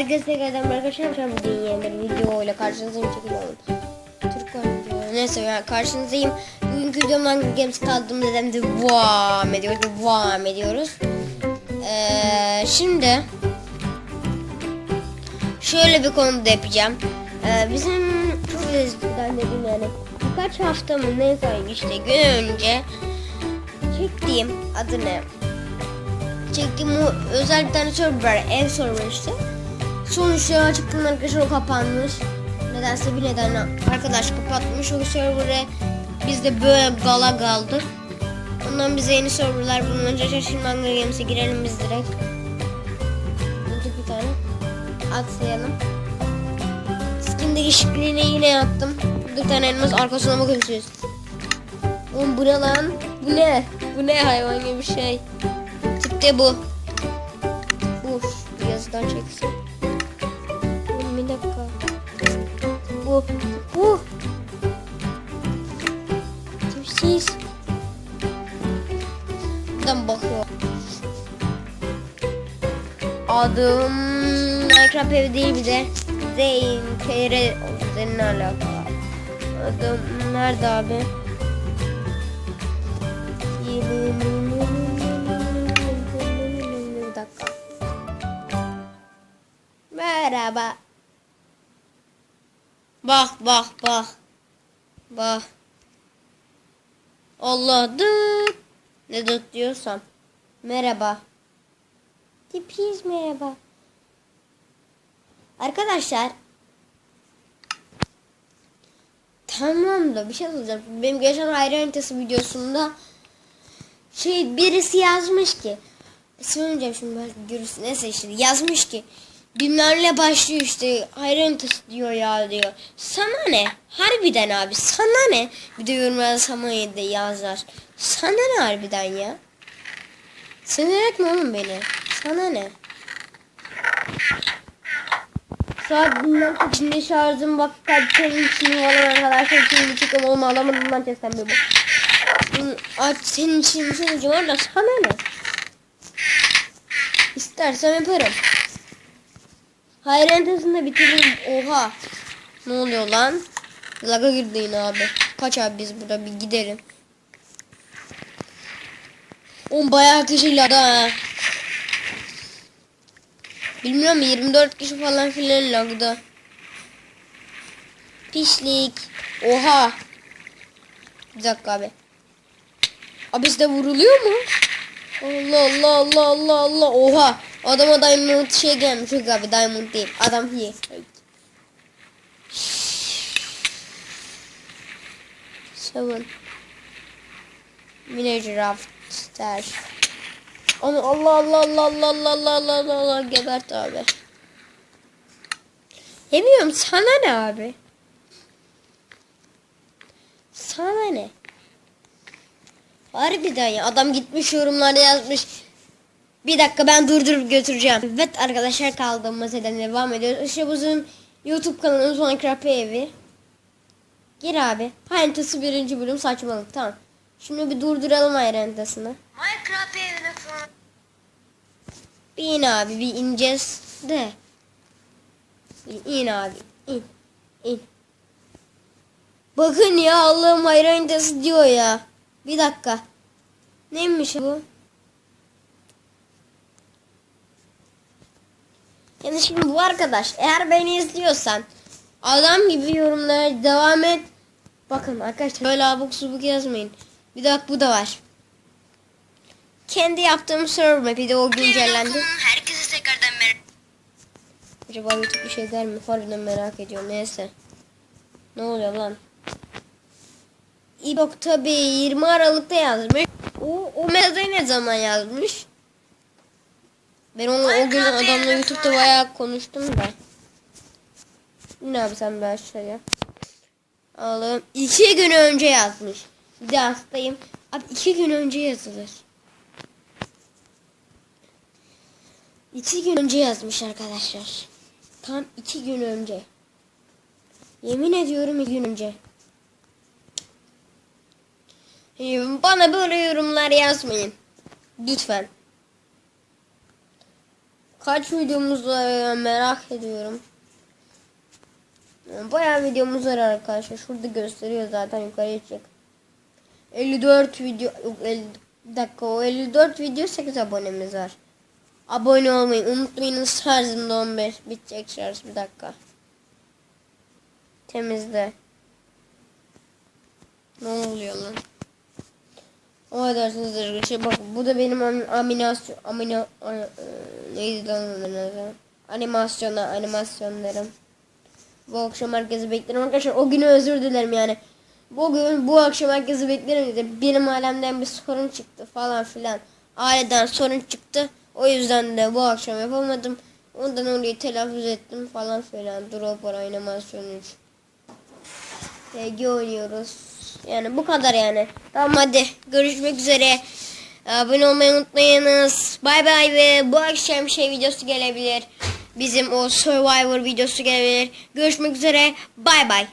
Herkese tekrardan arkadaşlar arkadaşlar bugün yeni bir video ile karşınızdayım çekiliyorum. Türk oyuncu. Neyse yani karşınızdayım. Bugünkü videomdan Games kaldım dedem de devam ediyoruz. Devam ediyoruz. Ee, şimdi şöyle bir konuda yapacağım. Ee, bizim çok eskiden dedim yani birkaç hafta mı neyse işte gün önce çektiğim adı ne? çektiğim o özel bir tane server var. Ev server işte. Sonuçta açıktım arkadaşlar o kapanmış. Nedense bir nedenle arkadaş kapatmış o server'ı. Biz de böyle gala kaldık. Ondan bize yeni serverlar bulununca şimdi Hunger Games'e girelim biz direkt. Bulduk bir tane. Atlayalım. Skin değişikliğine yine yaptım. Burada bir tane elmas arkasına bakıyorsunuz. Oğlum bu ne lan? Bu ne? Bu ne hayvan gibi bir şey. Tipte bu. Bir yazıdan çeksin. Bu. Bu. Tipsiz. Buradan bakıyor. Adım Minecraft evi değil bir de. Zeyn, Kere, seninle alakalı. Adım nerede abi? Bir dakika. Merhaba. Bak bak bak. Bak. Allah dıt. Ne dıt diyorsam. Merhaba. Tipiz merhaba. Arkadaşlar. Tamam da bir şey soracağım. Benim geçen ayrı videosunda şey birisi yazmış ki söyleyeceğim şimdi ben görürsün neyse işte yazmış ki bilmem ne başlıyor işte ayrıntısı diyor ya diyor. Sana ne? Harbiden abi sana ne? Bir de yorumlarda Samaya'da da yazar. Sana ne harbiden ya? Severek mi oğlum beni? Sana ne? Saat bilmem kaçında şarjım bak kalitenin içini falan arkadaşlar şimdi çıkım olma alamadım lan testten bir bu. Aç senin için senin var da sana ne? İstersem yaparım. Hayır entesinde bitiririm. Oha. Ne oluyor lan? Laga girdi yine abi. Kaç abi biz burada bir gidelim. On bayağı kişiler ha. Bilmiyorum 24 kişi falan filan lagda. Pislik. Oha. Bir dakika abi. Abi sizde vuruluyor mu? Allah Allah Allah Allah Allah. Oha. Adama diamond şey gelmiş. Abi diamond değil. Adam iyi. Seven. Mini rafter. Onu Allah Allah Allah Allah Allah Allah Allah Allah Allah gebert abi. Yemiyorum sana ne abi? Sana ne? Harbiden ya adam gitmiş yorumlarda yazmış. Bir dakika ben durdurup götüreceğim. Evet arkadaşlar kaldığımız yerden devam ediyoruz. İşte bizim YouTube kanalımız Minecraft evi. Gir abi. Haritası birinci bölüm saçmalık tamam. Şimdi bir durduralım haritasını. Minecraft evine falan. Bir in abi bir ineceğiz de. Bir in abi in. in. Bakın ya Allah'ım haritası diyor ya. Bir dakika. Neymiş bu? Yani şimdi bu arkadaş eğer beni izliyorsan adam gibi yorumlara devam et. Bakın arkadaşlar böyle abuk subuk yazmayın. Bir dakika bu da var. Kendi yaptığım server map'i de o güncellendi. Herkese tekrardan merhaba. Acaba YouTube bir şey der mi? Harbiden merak ediyorum. Neyse. Ne oluyor lan? İbok tabi 20 Aralık'ta yazmış. O, o mesajı ne zaman yazmış? Ben onu o gün adamla YouTube'da bayağı konuştum da. Ne abi sen bir aşağıya. Oğlum iki gün önce yazmış. Bir de hastayım. Abi iki gün önce yazılır. İki gün önce yazmış arkadaşlar. Tam iki gün önce. Yemin ediyorum iki gün önce. Bana böyle yorumlar yazmayın. Lütfen. Kaç videomuz var ya, merak ediyorum. Yani Bayağı videomuz var arkadaşlar. Şurada gösteriyor zaten yukarıya çık. 54 video yok 50 bir dakika o 54 video 8 abonemiz var. Abone olmayı unutmayınız. Şarjım da 15 bitecek şarj bir dakika. Temizle. Ne oluyor lan? O edersiniz arkadaşlar. Bak bu da benim am- aminasyon amino a- e, neydi adı? Animasyona animasyonlarım. Bu akşam herkesi beklerim arkadaşlar. O günü özür dilerim yani. Bugün bu akşam herkesi beklerim dedi. Benim alemden bir sorun çıktı falan filan. Aileden sorun çıktı. O yüzden de bu akşam yapamadım. Ondan orayı telaffuz ettim falan filan. Dropper animasyon 3. TG oynuyoruz. Yani bu kadar yani. Tamam hadi görüşmek üzere. Abone olmayı unutmayınız. Bay bay ve bu akşam şey videosu gelebilir. Bizim o Survivor videosu gelebilir. Görüşmek üzere. Bay bay.